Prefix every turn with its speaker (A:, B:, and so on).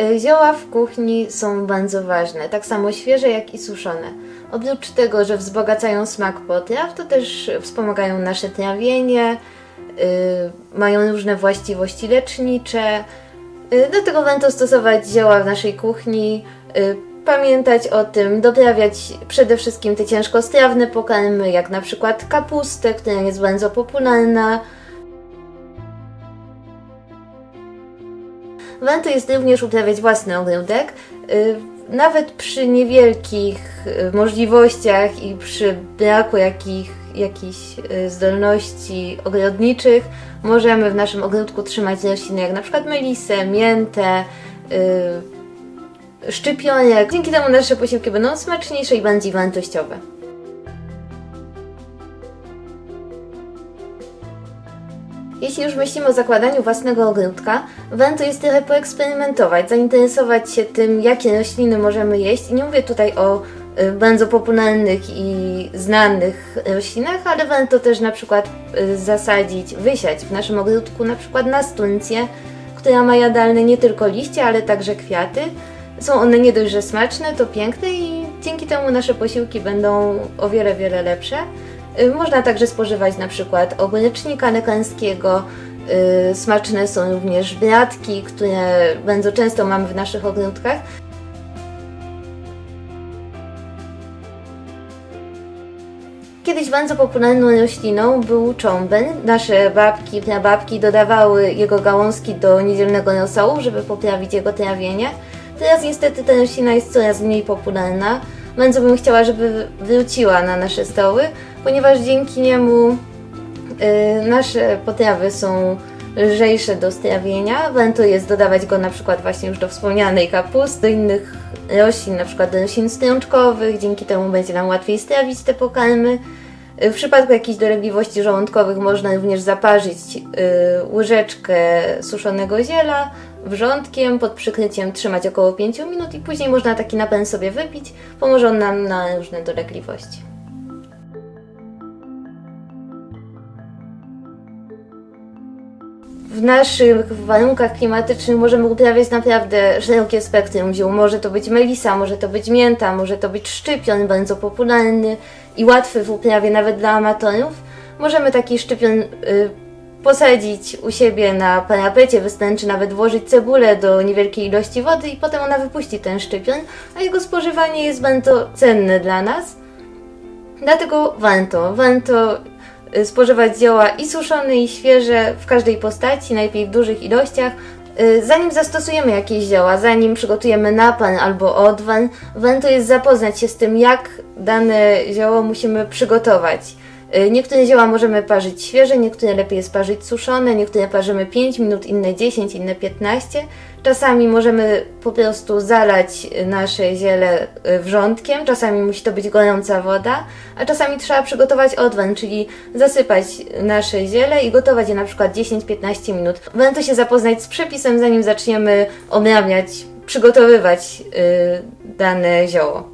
A: Y, Zioła w kuchni są bardzo ważne, tak samo świeże jak i suszone. Oprócz tego, że wzbogacają smak potraw, to też wspomagają nasze trawienie, y, mają różne właściwości lecznicze. Y, Do tego warto stosować zioła w naszej kuchni, y, pamiętać o tym, doprawiać przede wszystkim te ciężkostrawne pokarmy, jak na przykład kapustę, która jest bardzo popularna. Warto jest również uprawiać własny ogródek. Y, Nawet przy niewielkich y, możliwościach i przy braku jakich, jakichś y, zdolności ogrodniczych możemy w naszym ogródku trzymać rośliny jak na przykład melisę, miętę, szczypionek. Dzięki temu nasze posiłki będą smaczniejsze i bardziej wartościowe. Jeśli już myślimy o zakładaniu własnego ogródka, warto jest trochę poeksperymentować, zainteresować się tym, jakie rośliny możemy jeść. I nie mówię tutaj o y, bardzo popularnych i znanych roślinach, ale warto też na przykład y, zasadzić, wysiać w naszym ogródku na przykład nastuncję, która ma jadalne nie tylko liście, ale także kwiaty. Są one nie dość, że smaczne, to piękne i dzięki temu nasze posiłki będą o wiele, wiele lepsze. Y, Można także spożywać na przykład ogórecznika lekarskiego. Y, Smaczne są również bratki, które bardzo często mamy w naszych ogródkach. Kiedyś bardzo popularną rośliną był cząben. Nasze babki, prababki dodawały jego gałązki do niedzielnego rosołu, żeby poprawić jego trawienie. Teraz niestety ta roślina jest coraz mniej popularna. Bardzo bym chciała, żeby wróciła na nasze stoły, ponieważ dzięki niemu y, nasze potrawy są lżejsze do strawienia. Warto jest dodawać go na przykład właśnie już do wspomnianej kapusty, do innych roślin, na przykład do roślin strączkowych. Dzięki temu będzie nam łatwiej strawić te pokarmy. Y, W przypadku jakichś dolegliwości żołądkowych można również zaparzyć y, łyżeczkę suszonego ziela wrzątkiem, pod przykryciem trzymać około 5 minut i później można taki napęd sobie wypić. Pomoże on nam na różne dolegliwości. W naszych warunkach klimatycznych możemy uprawiać naprawdę szerokie spektrum ziół. Może to być melisa, może to być mięta, może to być szczypion, bardzo popularny i łatwy w uprawie nawet dla amatorów. Możemy taki szczypion y, posadzić u siebie na parapecie, wystarczy nawet włożyć cebulę do niewielkiej ilości wody i potem ona wypuści ten szczypion, a jego spożywanie jest bardzo cenne dla nas. Dlatego warto, warto y, spożywać zioła i suszone, i świeże w każdej postaci, najlepiej w dużych ilościach. Y, Zanim zastosujemy jakieś zioła, zanim przygotujemy napan albo odwan, warto jest zapoznać się z tym, jak dane zioło musimy przygotować. Y, Niektóre zioła możemy parzyć świeże, niektóre lepiej jest parzyć suszone, niektóre parzymy 5 minut, inne 10, inne 15. Czasami możemy po prostu zalać nasze ziele y, wrzątkiem, czasami musi to być gorąca woda, a czasami trzeba przygotować odwan, czyli zasypać nasze ziele i gotować je na przykład 10-15 minut. Warto się zapoznać z przepisem, zanim zaczniemy obrabiać, przygotowywać y, dane zioło.